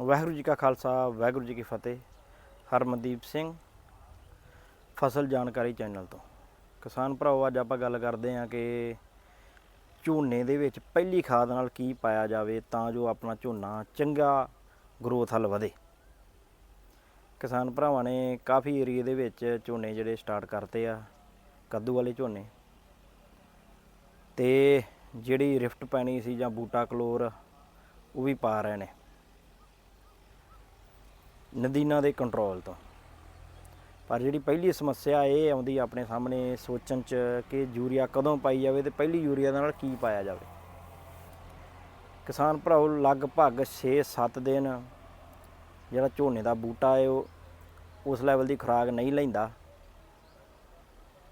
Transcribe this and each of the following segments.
ਵਾਹਿਗੁਰੂ ਜੀ ਕਾ ਖਾਲਸਾ, ਵਾਹਿਗੁਰੂ ਜੀ ਕੀ ਫਤਿਹ। ਹਰਮਨਦੀਪ ਸਿੰਘ, ਫਸਲ ਜਾਣਕਾਰੀ ਚੈਨਲ ਤੋਂ। ਕਿਸਾਨ ਭਰਾਓ, ਅੱਜ ਆਪਾਂ ਗੱਲ ਕਰਦੇ ਹਾਂ ਕਿ ਝੋਨੇ ਦੇ ਵਿੱਚ ਪਹਿਲੀ ਖਾਦ ਨਾਲ ਕੀ ਪਾਇਆ ਜਾਵੇ ਤਾਂ ਜੋ ਆਪਣਾ ਝੋਨਾ ਚੰਗਾ ਗਰੋਥ ਹਲ ਵਧੇ। ਕਿਸਾਨ ਭਰਾਵਾਂ ਨੇ ਕਾਫੀ ਏਰੀਏ ਦੇ ਵਿੱਚ ਝੋਨੇ ਜਿਹੜੇ ਸਟਾਰਟ ਕਰਤੇ ਆ, ਕੱਦੂ ਵਾਲੇ ਝੋਨੇ। ਤੇ ਜਿਹੜੀ ਰਿਫਟ ਪੈਣੀ ਸੀ ਜਾਂ ਬੂਟਾ ਕਲੋਰ, ਉਹ ਵੀ ਪਾ ਰਹੇ ਨੇ। ਨਦੀਨਾਂ ਦੇ ਕੰਟਰੋਲ ਤੋਂ। ਪਰ ਜਿਹੜੀ ਪਹਿਲੀ ਸਮੱਸਿਆ ਇਹ ਆਉਂਦੀ ਆਪਣੇ ਸਾਹਮਣੇ ਸੋਚਣ ਚ ਕਿ ਯੂਰੀਆ ਕਦੋਂ ਪਾਈ ਜਾਵੇ ਤੇ ਪਹਿਲੀ ਯੂਰੀਆ ਦੇ ਨਾਲ ਕੀ ਪਾਇਆ ਜਾਵੇ। ਕਿਸਾਨ ਭਰਾਓ, ਲਗਭਗ 6-7 ਦਿਨ ਜਿਹੜਾ ਝੋਨੇ ਦਾ ਬੂਟਾ ਹੈ ਉਹ ਉਸ ਲੈਵਲ ਦੀ ਖੁਰਾਕ ਨਹੀਂ ਲੈਂਦਾ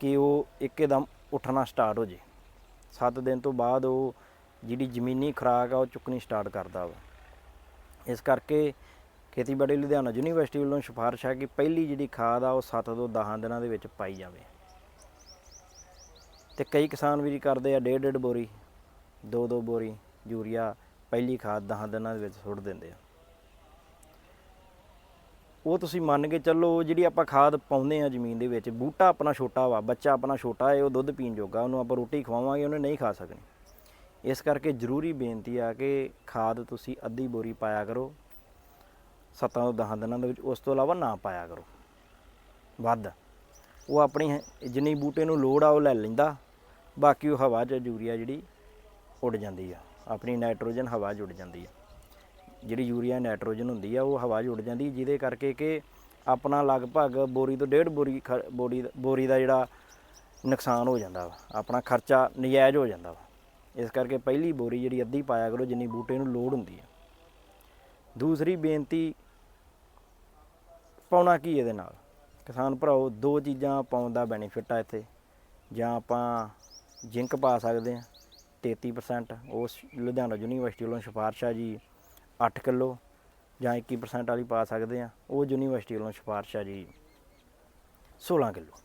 ਕਿ ਉਹ ਇੱਕਦਮ ਉੱਠਣਾ ਸਟਾਰਟ ਹੋ ਜੇ। 7 ਦਿਨ ਤੋਂ ਬਾਅਦ ਉਹ ਜਿਹੜੀ ਜ਼ਮੀਨੀ ਖੁਰਾਕ ਆ, ਉਹ ਚੁੱਕਣੀ ਸਟਾਰਟ ਕਰਦਾ ਵਾ। ਇਸ ਕਰਕੇ ਖੇਤੀਬਾੜੀ ਲੁਧਿਆਣਾ ਯੂਨੀਵਰਸਿਟੀ ਵੱਲੋਂ ਸਿਫਾਰਿਸ਼ ਹੈ ਕਿ ਪਹਿਲੀ ਜਿਹੜੀ ਖਾਦ ਆ ਉਹ 7 ਤੋਂ 10 ਦਿਨਾਂ ਦੇ ਵਿੱਚ ਪਾਈ ਜਾਵੇ। ਤੇ ਕਈ ਕਿਸਾਨ ਵੀ ਕਰਦੇ ਆ, ਡੇਢ ਡੇਢ ਬੋਰੀ, ਦੋ ਦੋ ਬੋਰੀ ਯੂਰੀਆ ਪਹਿਲੀ ਖਾਦ 10 ਦਿਨਾਂ ਦੇ ਵਿੱਚ ਸੁੱਟ ਦਿੰਦੇ ਆ। ਉਹ ਤੁਸੀਂ ਮੰਨ ਕੇ ਚੱਲੋ ਜਿਹੜੀ ਆਪਾਂ ਖਾਦ ਪਾਉਂਦੇ ਆ ਜ਼ਮੀਨ ਦੇ ਵਿੱਚ, ਬੂਟਾ ਆਪਣਾ ਛੋਟਾ ਵਾ, ਬੱਚਾ ਆਪਣਾ ਛੋਟਾ ਹੈ ਉਹ ਦੁੱਧ ਪੀਣ ਜੋਗਾ, ਉਹਨੂੰ ਆਪਾਂ ਰੋਟੀ ਖਵਾਵਾਂਗੇ, ਉਹਨੇ ਨਹੀਂ ਖਾ ਸਕਣੀ। ਇਸ ਕਰਕੇ ਜ਼ਰੂਰੀ ਬੇਨਤੀ ਆ ਕਿ ਖਾਦ ਤੁਸੀਂ ਅੱਧੀ ਬੋਰੀ ਪਾਇਆ ਕਰੋ ਸੱਤਾਂ ਤੋਂ 10 ਦਿਨਾਂ ਦੇ ਵਿੱਚ ਉਸ ਤੋਂ ਇਲਾਵਾ ਨਾ ਪਾਇਆ ਕਰੋ। ਵੱਧ। ਉਹ ਆਪਣੀ ਹੈ- ਜਿੰਨੀ ਬੂਟੇ ਨੂੰ ਲੋੜ ਆ ਉਹ ਲੈ ਲੈਂਦਾ। ਬਾਕੀ ਉਹ ਹਵਾ 'ਚ ਯੂਰੀਆ ਜਿਹੜੀ ਉੱਡ ਜਾਂਦੀ ਆ। ਆਪਣੀ ਨਾਈਟ੍ਰੋਜਨ ਹਵਾ 'ਚ ਉੱਡ ਜਾਂਦੀ ਆ। ਜਿਹੜੀ ਯੂਰੀਆ, ਨਾਈਟ੍ਰੋਜਨ ਹੁੰਦੀ ਆ, ਉਹ ਹਵਾ 'ਚ ਉੱਡ ਜਾਂਦੀ, ਜਿਹਦੇ ਕਰਕੇ ਕਿ ਆਪਣਾ ਲਗਭਗ ਬੋਰੀ ਤੋਂ ਡੇਢ ਬੋਰੀ ਖ- ਬੋਰੀ ਦਾ- ਬੋਰੀ ਦਾ ਜਿਹੜਾ ਨੁਕਸਾਨ ਹੋ ਜਾਂਦਾ ਵਾ। ਆਪਣਾ ਖਰਚਾ ਨਜਾਇਜ਼ ਹੋ ਜਾਂਦਾ ਵਾ। ਇਸ ਕਰਕੇ ਪਹਿਲੀ ਬੋਰੀ ਜਿਹੜੀ ਅੱਧੀ ਪਾਇਆ ਕਰੋ, ਜਿੰਨੀ ਬੂਟੇ ਨੂੰ ਲੋੜ ਹੁੰਦੀ ਆ। ਦੂਸਰੀ ਬੇਨਤੀ ਪਾਉਣਾ ਕੀ ਇਹਦੇ ਨਾਲ? ਕਿਸਾਨ ਭਰਾਓ, ਦੋ ਚੀਜ਼ਾਂ ਪਾਉਣ ਦਾ ਬੈਨੀਫਿਟ ਆ ਇੱਥੇ। ਜਾਂ ਆਪਾਂ ਜ਼ਿੰਕ ਪਾ ਸਕਦੇ ਆ 33% ਉਸ ਲੁਧਿਆਣਾ ਯੂਨੀਵਰਸਿਟੀ ਵੱਲੋਂ ਸਿਫਾਰਿਸ਼ ਆ ਜੀ 8 ਕਿਲੋ ਜਾਂ 21% ਵਾਲੀ ਪਾ ਸਕਦੇ ਆ ਉਹ ਯੂਨੀਵਰਸਿਟੀ ਵੱਲੋਂ ਸਿਫਾਰਿਸ਼ ਆ ਜੀ 16 ਕਿਲੋ।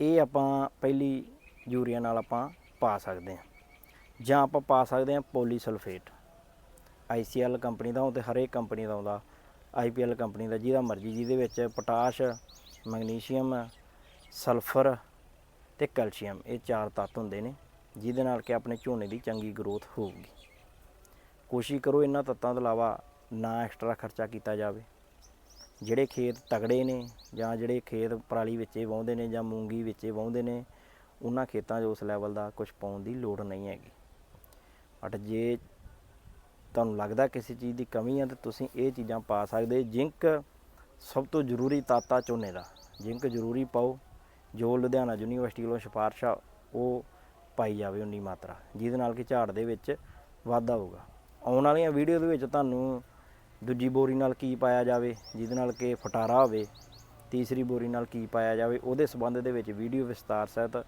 ਇਹ ਆਪਾਂ ਪਹਿਲੀ ਯੂਰੀਆ ਨਾਲ ਆਪਾਂ ਪਾ ਸਕਦੇ ਆ ਜਾਂ ਆਪਾਂ ਪਾ ਸਕਦੇ ਆ ਪੋਲੀਸਲਫੇਟ। ਆਈਸੀਐਲ ਕੰਪਨੀ ਦਾ ਉਹ ਤੇ ਹਰੇਕ ਕੰਪਨੀ ਦਾ ਆਉਂਦਾ ਆਈਪੀਐਲ ਕੰਪਨੀ ਦਾ, ਜਿਹਦਾ ਮਰਜ਼ੀ, ਜਿਹਦੇ ਵਿੱਚ ਪੋਟਾਸ਼, ਮੈਗਨੀਸ਼ੀਅਮ, ਸਲਫਰ ਤੇ ਕੈਲਸ਼ੀਅਮ, ਇਹ ਚਾਰ ਤੱਤ ਹੁੰਦੇ ਨੇ, ਜਿਹਦੇ ਨਾਲ ਕਿ ਆਪਣੇ ਝੋਨੇ ਦੀ ਚੰਗੀ ਗਰੋਥ ਹੋਊਗੀ। ਕੋਸ਼ਿਸ਼ ਕਰੋ ਇਹਨਾਂ ਤੱਤਾਂ ਤੋਂ ਇਲਾਵਾ ਨਾ ਐਕਸਟਰਾ ਖਰਚਾ ਕੀਤਾ ਜਾਵੇ। ਜਿਹੜੇ ਖੇਤ ਤਗੜੇ ਨੇ ਜਾਂ ਜਿਹੜੇ ਖੇਤ ਪਰਾਲੀ ਵਿੱਚੇ ਵਾਹੁੰਦੇ ਨੇ ਜਾਂ ਮੂੰਗੀ ਵਿੱਚੇ ਵਾਹੁੰਦੇ ਨੇ, ਉਹਨਾਂ ਖੇਤਾਂ 'ਚ ਉਸ ਲੈਵਲ ਦਾ ਕੁਝ ਪਾਉਣ ਦੀ ਲੋੜ ਨਹੀਂ ਹੈਗੀ। ਬਟ ਜੇ ਤੁਹਾਨੂੰ ਲੱਗਦਾ ਕਿਸੇ ਚੀਜ਼ ਦੀ ਕਮੀ ਆ, ਤਾਂ ਤੁਸੀਂ ਇਹ ਚੀਜ਼ਾਂ ਪਾ ਸਕਦੇ। ਜਿੰਕ ਸਭ ਤੋਂ ਜ਼ਰੂਰੀ ਤਾਤਾ ਝੋਨੇ ਦਾ। ਜਿੰਕ ਜ਼ਰੂਰੀ ਪਾਓ। ਜੋ ਲੁਧਿਆਣਾ ਯੂਨੀਵਰਸਿਟੀ ਵੱਲੋਂ ਸਿਫਾਰਿਸ਼ ਆ, ਉਹ ਪਾਈ ਜਾਵੇ ਉਨੀ ਮਾਤਰਾ। ਜਿਹਦੇ ਨਾਲ ਕਿ ਝਾੜ ਦੇ ਵਿੱਚ ਵਾਧਾ ਹੋਊਗਾ। ਆਉਣ ਵਾਲੀਆਂ ਵੀਡੀਓ ਦੇ ਵਿੱਚ ਤੁਹਾਨੂੰ ਦੂਜੀ ਬੋਰੀ ਨਾਲ ਕੀ ਪਾਇਆ ਜਾਵੇ, ਜਿਹਦੇ ਨਾਲ ਕਿ ਫਟਾਰਾ ਹੋਵੇ, ਤੀਸਰੀ ਬੋਰੀ ਨਾਲ ਕੀ ਪਾਇਆ ਜਾਵੇ, ਉਹਦੇ ਸਬੰਧ ਦੇ ਵਿੱਚ ਵੀਡੀਓ ਵਿਸਤਾਰ ਸਹਿਤ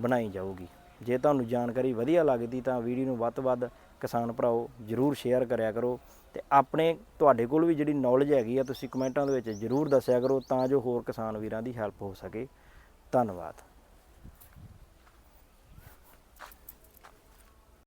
ਬਣਾਈ ਜਾਊਗੀ। ਜੇ ਤੁਹਾਨੂੰ ਜਾਣਕਾਰੀ ਵਧੀਆ ਲੱਗਦੀ ਤਾਂ ਵੀਡੀਓ ਨੂੰ ਵੱਧ ਤੋਂ ਵੱਧ ਕਿਸਾਨ ਭਰਾਓ, ਜਰੂਰ ਸ਼ੇਅਰ ਕਰਿਆ ਕਰੋ ਤੇ ਆਪਣੇ ਤੁਹਾਡੇ ਕੋਲ ਵੀ ਜਿਹੜੀ ਨੌਲੇਜ ਹੈਗੀ ਆ, ਤੁਸੀਂ ਕਮੈਂਟਾਂ ਦੇ ਵਿੱਚ ਜਰੂਰ ਦੱਸਿਆ ਕਰੋ ਤਾਂ ਜੋ ਹੋਰ ਕਿਸਾਨ ਵੀਰਾਂ ਦੀ ਹੈਲਪ ਹੋ ਸਕੇ। ਧੰਨਵਾਦ।